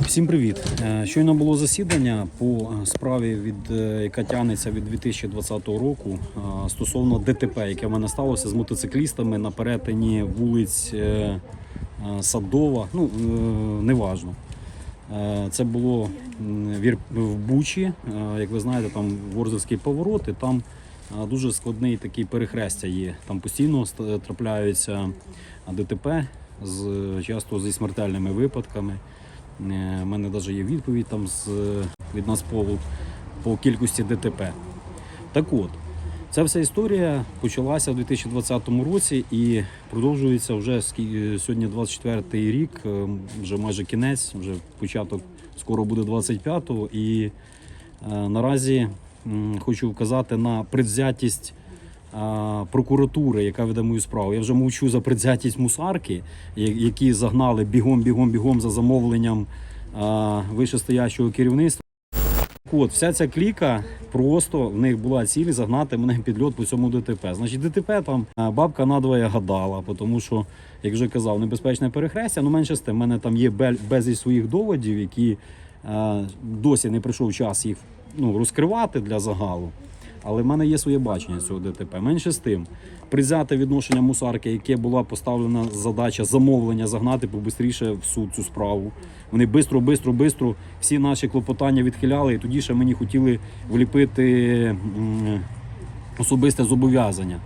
Всім привіт! Е, Щойно було засідання по е, справі, від е, яка тягнеться від 2020 року стосовно ДТП, яке в мене сталося з мотоциклістами на перетині вулиць Садова. Ну неважно. Це було в Бучі, як ви знаєте, там Ворзельський поворот, і там дуже складний такий перехрестя є. Там постійно трапляються ДТП з часто зі смертельними випадками. У мене навіть є відповідь там з, від нас по, по кількості ДТП. Так от, ця вся історія почалася в 2020 році і продовжується вже скі- сьогодні 24 рік, е, вже майже кінець, вже початок скоро буде 25-го. І е, наразі м, хочу вказати на предвзятість прокуратури, яка веде мою справу. Я вже мовчу за предвзятість мусарки, які загнали бігом, бігом, бігом за замовленням вищестоящого керівництва. От, вся ця кліка просто в них була ціль загнати мене під льот по цьому ДТП. Значить, ДТП там бабка надвоє гадала, тому що, як вже казав, небезпечне перехрестя. Ну менше з тим, в мене там є безліч своїх доводів, які досі не прийшов час їх ну, розкривати для загалу. Але в мене є своє бачення цього ДТП. Менше з тим, призяте відношення мусарки, яке була поставлена задача замовлення загнати побистріше в суд цю справу. Вони бистро, бистро, бистро всі наші клопотання відхиляли, і тоді ще мені хотіли вліпити особисте зобов'язання.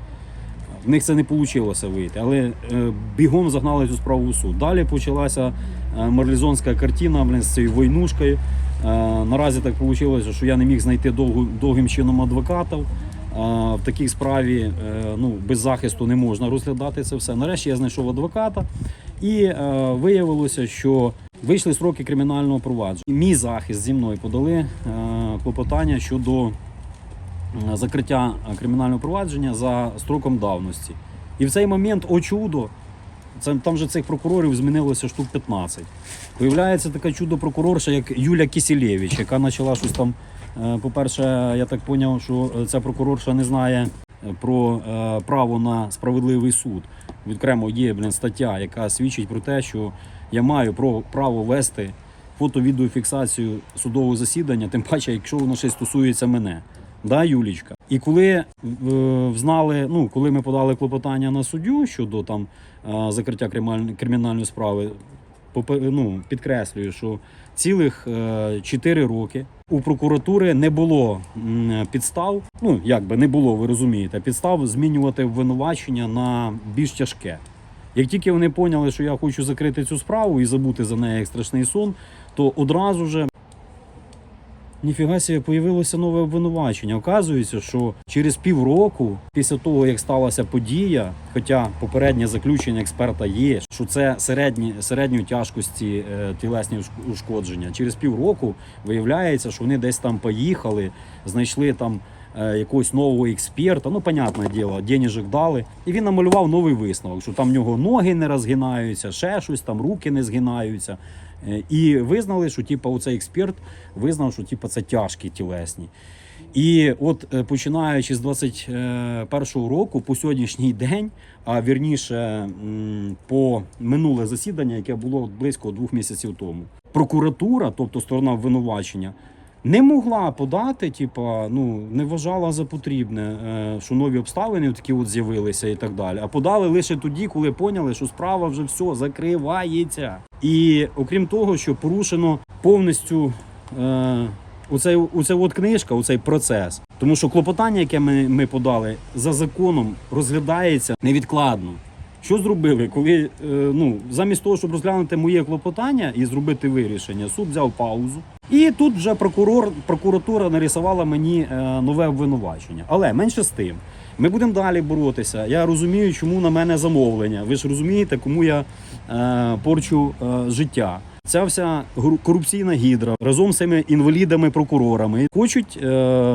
В них це не вийшло вийти, але е, бігом загнали цю справу в суд. Далі почалася марлізонська картина блин, з цією войнушкою. Е, наразі так вийшло, що я не міг знайти довго, довгим чином адвокатів. Е, в такій справі е, ну, без захисту не можна розглядати це все. Нарешті я знайшов адвоката, і е, виявилося, що вийшли сроки кримінального провадження. Мій захист зі мною подали е, клопотання щодо е, закриття е, кримінального провадження за строком давності. І в цей момент, о чудо, це, там же цих прокурорів змінилося штук 15. Виявляється така чудо-прокурорша, як Юля Кісілєвич, яка почала щось там. е, По-перше, я так зрозумів, що е, ця прокурорша не знає е, про право на справедливий суд. Окремо є блін, стаття, яка свідчить про те, що я маю право вести фото-відеофіксацію судового засідання, тим паче, якщо воно ще стосується мене. Да, Юлічка? І коли е, взнали, ну коли ми подали клопотання на суддю щодо там е, закриття кримінальної, справи, ну, підкреслюю, що цілих 4 роки у прокуратури не було підстав. Ну як би не було, ви розумієте, підстав змінювати обвинувачення на більш тяжке. Як тільки вони поняли, що я хочу закрити цю справу і забути за неї як страшний сон, то одразу же Ніфіга себе, появилося нове обвинувачення. Оказується, що через півроку, після того як сталася подія, хоча попереднє заключення експерта є, що це середні, середньої тяжкості е, тілесні ушкодження. Через півроку виявляється, що вони десь там поїхали, знайшли там е, якогось нового експерта. Ну, понятне діло, денежок дали. І він намалював новий висновок, що там в нього ноги не розгинаються, ще щось, там руки не згинаються. Е, І визнали, що типу, оцей експерт визнав, що типу, це тяжкі тілесні. І от е, починаючи з 21-го року по сьогоднішній день, а вірніше по минуле засідання, яке було близько двох місяців тому, прокуратура, тобто сторона обвинувачення, не могла подати, типа, ну не вважала за потрібне, е, що нові обставини такі от з'явилися і так далі. А подали лише тоді, коли поняли, що справа вже все закривається. І окрім того, що порушено повністю е, оцей, оцей от книжка, оцей процес. Тому що клопотання, яке ми, ми подали, за законом розглядається невідкладно. Що зробили, коли е, ну замість того, щоб розглянути моє клопотання і зробити вирішення, суд взяв паузу. І тут вже прокурор, прокуратура нарисувала мені е, нове обвинувачення. Але менше з тим, ми будемо далі боротися. Я розумію, чому на мене замовлення. Ви ж розумієте, кому я е, порчу е, життя. Ця вся корупційна гідра разом з цими інвалідами-прокурорами хочуть е,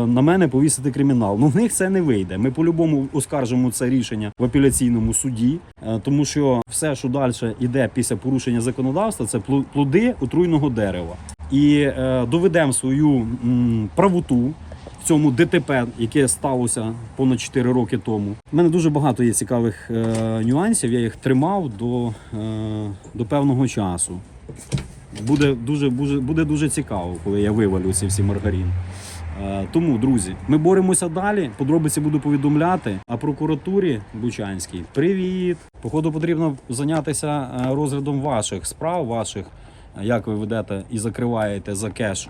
на мене повісити кримінал. Ну в них це не вийде. Ми по-любому оскаржимо це рішення в апеляційному суді, е, тому що все, що далі йде після порушення законодавства, це плоди отруйного дерева. І е, доведемо свою м, правоту в цьому ДТП, яке сталося понад 4 роки тому. У мене дуже багато є цікавих е, нюансів. Я їх тримав до, е, до певного часу. Буде дуже, буде, буде дуже цікаво, коли я вивалю ці всі маргарин. Е, Тому, друзі, ми боремося далі. Подробиці буду повідомляти. А прокуратурі Бучанській привіт! Походу, потрібно зайнятися е, розглядом ваших справ, ваших, як ви ведете і закриваєте за кеш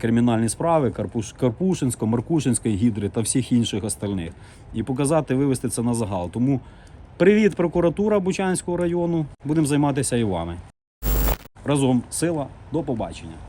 кримінальні справи Карпуш, Карпушинського, Маркушинської гідри та всіх інших остальних. І показати, вивести це на загал. Тому привіт, прокуратура Бучанського району. Будемо займатися і вами. Разом сила, до побачення.